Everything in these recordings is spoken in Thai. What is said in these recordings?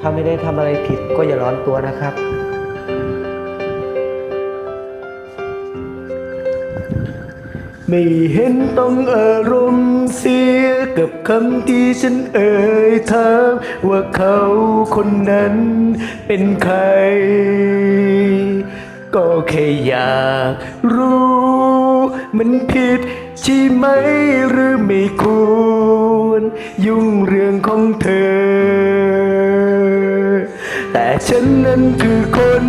ถ้าไม่ได้ทำอะไรผิดก็อย่าร้อนตัวนะครับ ไม่เห็นต้องอารมณ์เสียกับคำที่ฉันเอ่ยถามว่าเขาคนนั้นเป็นใคร ก็แค่อยากรู้มันผิดใช่ไหมหรือไม่ควร ยุ่งเรื่องของเธอ ฉันนั้นคือคน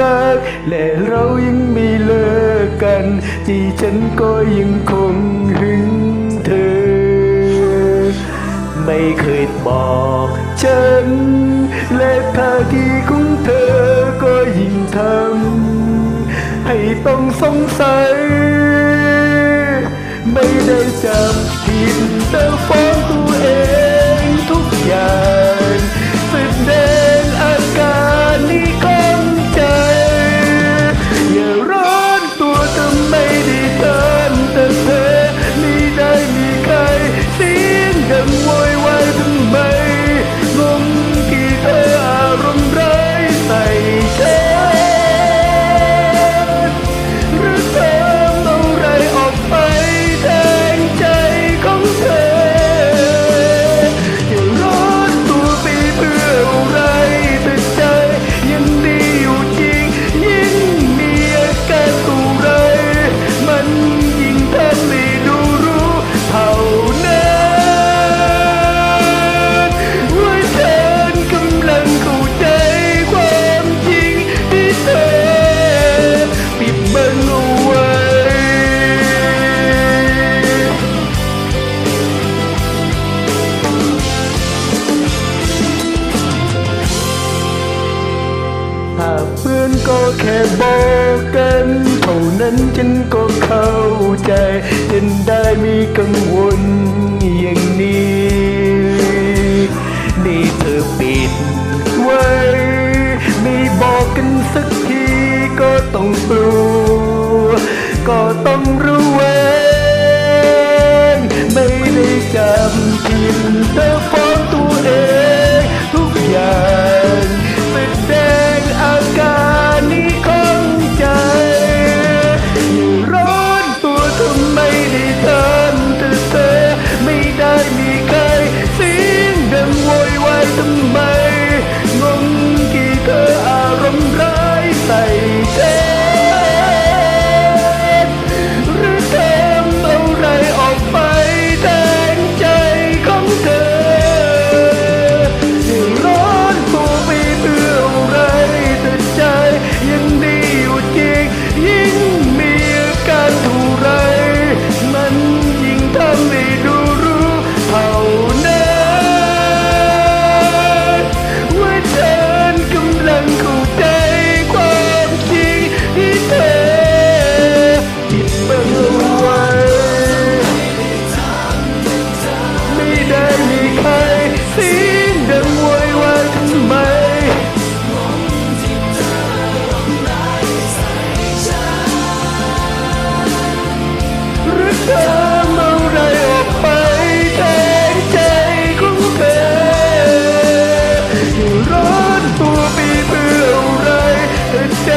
รัก และเรายังไม่เลิกกัน ที่ฉันก็ยังคงหึงเธอ ไม่เคยบอกฉัน และท่าทีของเธอก็ยิ่งทำให้ต้องสงสัย ไม่ได้จำผิดแต่ฟ้องตัวเองทุกอย่าง แค่บอกกันเท่านั้นฉันก็เข้าใจจนได้มีกังวลอย่างนี้ นี่เธอปิดไว้ไม่บอกกันสักทีก็ต้องรู้ ก็ต้องรู้ It's